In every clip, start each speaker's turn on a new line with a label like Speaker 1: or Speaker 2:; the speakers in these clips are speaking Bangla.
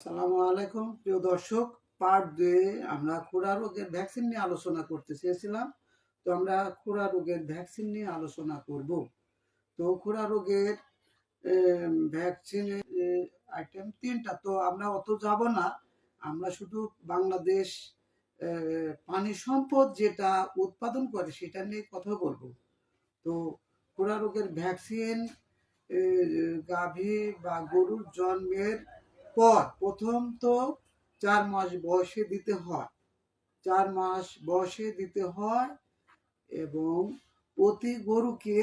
Speaker 1: সালামু আলাইকুম, প্রিয় দর্শক। পার্ট দুয়ে আমরা খুরা রোগের ভ্যাকসিন নিয়ে আলোচনা করতে চেয়েছিলাম। তো আমরা খুরা রোগের ভ্যাকসিন নিয়ে আলোচনা করব। তো খুরা রোগের ভ্যাকসিনের আইটেম তিনটা। তো আমরা অত যাব না। আমরা শুধু বাংলাদেশ পানি সম্পদ যেটা উৎপাদন করে সেটা নিয়ে কথা বলব। তো খুরা রোগের ভ্যাকসিন গাভী বা গরুর জন্মের পর প্রথম তো চার মাস বয়সে দিতে হয়। চার মাস বয়সে দিতে হয় এবং প্রতি গরুকে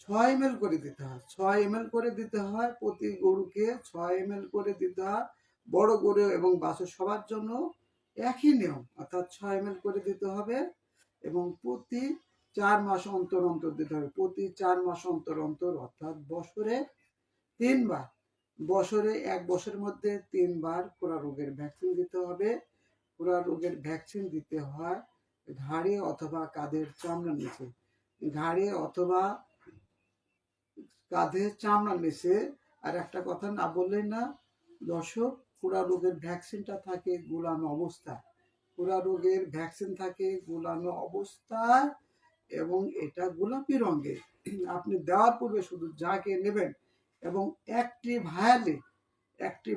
Speaker 1: ছয় এম করে দিতে হয়। ছয় এম করে দিতে হয়, প্রতি গরুকে ছয় এম করে দিতে হয়। বড় গরু এবং বাছুর সবার জন্য একই নিয়ম, অর্থাৎ ছয় এম করে দিতে হবে এবং প্রতি চার মাস অন্তর অন্তর দিতে হবে। প্রতি চার মাস অন্তর অন্তর, অর্থাৎ বছরে তিনবার। বছরে এক বছরের মধ্যে তিনবার কোরা রোগের ভ্যাকসিন দিতে হবে। কোরা রোগের ভ্যাকসিন দিতে হয় ঘাড়ে অথবা কাঁধের চামড়ার নিচে। ঘাড়ে অথবা কাঁধের চামড়ার নিচে। আর একটা কথা না বললেই না, দর্শক পুরা রোগের ভ্যাকসিনটা থাকে গোলানো অবস্থায়। পুরা রোগের ভ্যাকসিন থাকে গোলানো অবস্থায় এবং এটা গোলাপি রঙের। আপনি দেওয়ার পূর্বে শুধু যাকে নেবেন এবং একটি ভায়ালে একটি